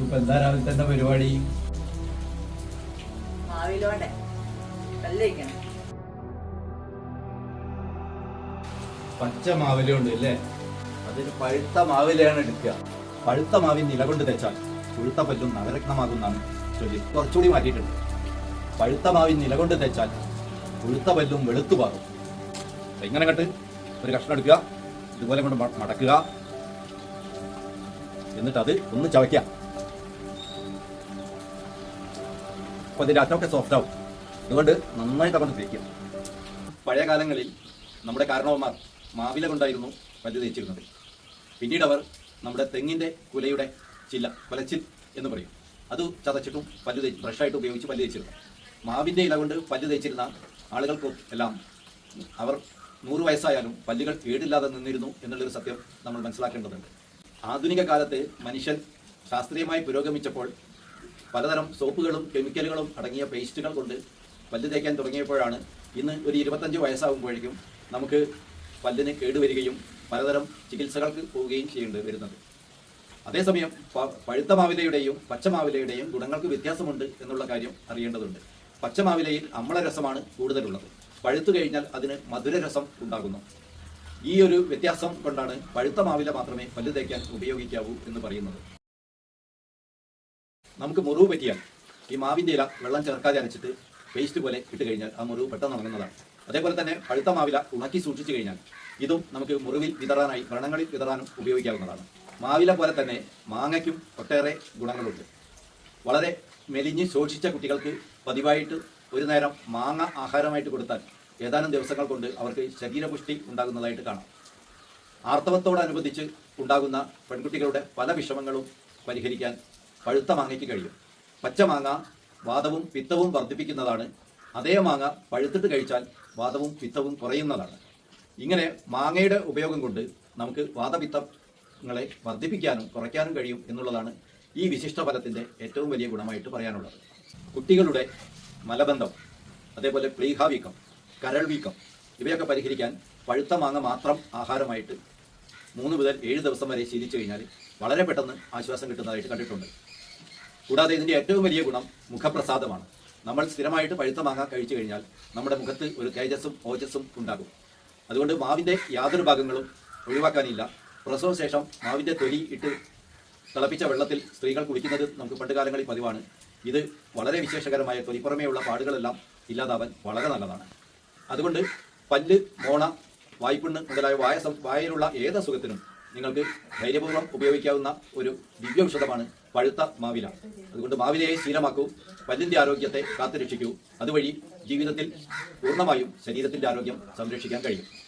ഇപ്പൊ എന്താ രാവിലെ തന്നെ പരിപാടി? കല്ലിരിക്കണം പച്ച മാവിലുണ്ട് അല്ലേ? അതിന് പഴുത്ത മാവിലയാണ് എടുക്കുക. പഴുത്ത മാവിൻ നിലകൊണ്ട് തെച്ചാൽ പുഴുത്ത പല്ലും നവരത്നമാകുന്നാണ് ചൊല്ലി കുറച്ചുകൂടി മാറ്റിയിട്ടുണ്ട്. പഴുത്ത മാവിൻ നിലകൊണ്ട് തെച്ചാൽ പുഴുത്ത പല്ലും വെളുത്തു പാകും എങ്ങനെ ഇങ്ങനെ കണ്ട്? ഒരു കഷ്ണം എടുക്കുക. ഇതുപോലെ കൊണ്ട് മടക്കുക. എന്നിട്ട് അത് ഒന്ന് ചവയ്ക്കുക. അതിന്റെ അറ്റമൊക്കെ സോഫ്റ്റ് ആവും അതുകൊണ്ട് നന്നായിട്ട് അങ്ങോട്ട് പഴയ കാലങ്ങളിൽ നമ്മുടെ കാരണവന്മാർ മാവില കൊണ്ടായിരുന്നു പല്ല് തേച്ചിരുന്നത്. പിന്നീട് അവർ നമ്മുടെ തെങ്ങിന്റെ കുലയുടെ ചില്ല കുലച്ചിൽ എന്ന് പറയും. അത് ചതച്ചിട്ടും പല്ല് തേച്ച് ബ്രഷായിട്ട് ഉപയോഗിച്ച് പല്ല് തേച്ചിരുന്നു. മാവിന്റെ ഇല കൊണ്ട് പല്ല് തേച്ചിരുന്ന ആളുകൾക്കും എല്ലാം അവർ നൂറ് വയസ്സായാലും പല്ലുകൾ കേടില്ലാതെ നിന്നിരുന്നു എന്നുള്ളൊരു സത്യം നമ്മൾ മനസ്സിലാക്കേണ്ടതുണ്ട്. ആധുനിക കാലത്ത് മനുഷ്യൻ ശാസ്ത്രീയമായി പുരോഗമിച്ചപ്പോൾ പലതരം സോപ്പുകളും കെമിക്കലുകളും അടങ്ങിയ പേസ്റ്റുകൾ കൊണ്ട് പല്ല് തേക്കാൻ തുടങ്ങിയപ്പോഴാണ് ഇന്ന് ഒരു ഇരുപത്തഞ്ച് വയസ്സാകുമ്പോഴേക്കും നമുക്ക് പല്ലിന് കേടുവരികയും പലതരം ചികിത്സകൾക്ക് പോവുകയും ചെയ്യേണ്ടി വരുന്നത്. അതേസമയം പഴുത്ത മാവിലയുടെയും പച്ചമാവിലയുടെയും ഗുണങ്ങൾക്ക് വ്യത്യാസമുണ്ട് എന്നുള്ള കാര്യം അറിയേണ്ടതുണ്ട്. പച്ചമാവിലയിൽ അമ്ലരസമാണ് കൂടുതലുള്ളത്. പഴുത്തു കഴിഞ്ഞാൽ അതിന് മധുരരസം ഉണ്ടാകുന്നു. ഈ ഒരു വ്യത്യാസം കൊണ്ടാണ് പഴുത്ത മാവില മാത്രമേ പല്ല് തേക്കാൻ ഉപയോഗിക്കാവൂ എന്ന് പറയുന്നത്. നമുക്ക് മുറിവ് പറ്റിയാൽ ഈ മാവിന്റെ ഇല വെള്ളം ചേർക്കാതെ അരച്ചിട്ട് പേസ്റ്റ് പോലെ ഇട്ട് കഴിഞ്ഞാൽ ആ മുറിവ് പെട്ടെന്ന് ഉണങ്ങുന്നതാണ്. അതേപോലെ തന്നെ പഴുത്ത മാവില ഉണക്കി സൂക്ഷിച്ചു കഴിഞ്ഞാൽ ഇതും നമുക്ക് മുറിവിൽ വിതറാനായി വ്രണങ്ങളിൽ വിതറാനും ഉപയോഗിക്കാവുന്നതാണ്. മാവില പോലെ തന്നെ മാങ്ങയ്ക്കും ഒട്ടേറെ ഗുണങ്ങളുണ്ട്. വളരെ മെലിഞ്ഞ് ശോഷിച്ച കുട്ടികൾക്ക് പതിവായിട്ട് ഒരു നേരം മാങ്ങ ആഹാരമായിട്ട് കൊടുത്താൽ ഏതാനും ദിവസങ്ങൾ കൊണ്ട് അവർക്ക് ശരീരപുഷ്ടി ഉണ്ടാകുന്നതായിട്ട് കാണാം. ആർത്തവത്തോടനുബന്ധിച്ച് ഉണ്ടാകുന്ന പെൺകുട്ടികളുടെ പല വിഷമങ്ങളും പരിഹരിക്കാൻ പഴുത്ത മാങ്ങയ്ക്ക് കഴിയും. പച്ച മാങ്ങ വാദവും പിത്തവും വർദ്ധിപ്പിക്കുന്നതാണ്. അതേ മാങ്ങ പഴുത്തിട്ട് കഴിച്ചാൽ വാദവും പിത്തവും കുറയുന്നതാണ്. ഇങ്ങനെ മാങ്ങയുടെ ഉപയോഗം കൊണ്ട് നമുക്ക് വാദപിത്തങ്ങളെ വർദ്ധിപ്പിക്കാനും കുറയ്ക്കാനും കഴിയും എന്നുള്ളതാണ് ഈ വിശിഷ്ട ഫലത്തിന്റെ ഏറ്റവും വലിയ ഗുണമായിട്ട് പറയാനുള്ളത്. കുട്ടികളുടെ മലബന്ധം അതേപോലെ പ്ലീഹ വീക്കം കരൾ വീക്കം ഇവയൊക്കെ പരിഹരിക്കാൻ പഴുത്ത മാങ്ങ മാത്രം ആഹാരമായിട്ട് മൂന്ന് മുതൽ ഏഴ് ദിവസം വരെ ശീലിച്ചു കഴിഞ്ഞാൽ വളരെ പെട്ടെന്ന് ആശ്വാസം കിട്ടുന്നതായിട്ട് കണ്ടിട്ടുണ്ട്. കൂടാതെ ഇതിന്റെ ഏറ്റവും വലിയ ഗുണം മുഖപ്രസാദമാണ്. നമ്മൾ സ്ഥിരമായിട്ട് പഴുത്ത മാങ്ങ കഴിച്ചു കഴിഞ്ഞാൽ നമ്മുടെ മുഖത്ത് ഒരു തേജസ്സും ഓജസ്സും ഉണ്ടാകും. അതുകൊണ്ട് മാവിന്റെ യാതൊരു ഭാഗങ്ങളും ഒഴിവാക്കാനില്ല. പ്രസവ ശേഷം മാവിന്റെ തൊലി ഇട്ട് തിളപ്പിച്ച വെള്ളത്തിൽ സ്ത്രീകൾ കുടിക്കുന്നത് നമുക്ക് പണ്ടുകാലങ്ങളിൽ പതിവാണ്. ഇത് വളരെ വിശേഷകരമായ തൊലിപ്പുറമേയുള്ള പാടുകളെല്ലാം ഇല്ലാതാവാൻ വളരെ നല്ലതാണ്. അതുകൊണ്ട് പല്ല് മോണ വായ്പുണ്ണ് മുതലായ വായ വായയിലുള്ള ഏത് അസുഖത്തിനും നിങ്ങൾക്ക് ധൈര്യപൂർവം ഉപയോഗിക്കാവുന്ന ഒരു ദിവ്യ ഔഷധമാണ് പഴുത്ത മാവില. അതുകൊണ്ട് മാവിലയെ ശീലമാക്കൂ പല്ലിന്റെ ആരോഗ്യത്തെ കാത്തുരക്ഷിക്കൂ. അതുവഴി ജീവിതത്തിൽ പൂർണമായും ശരീരത്തിന്റെ ആരോഗ്യം സംരക്ഷിക്കാൻ കഴിയും.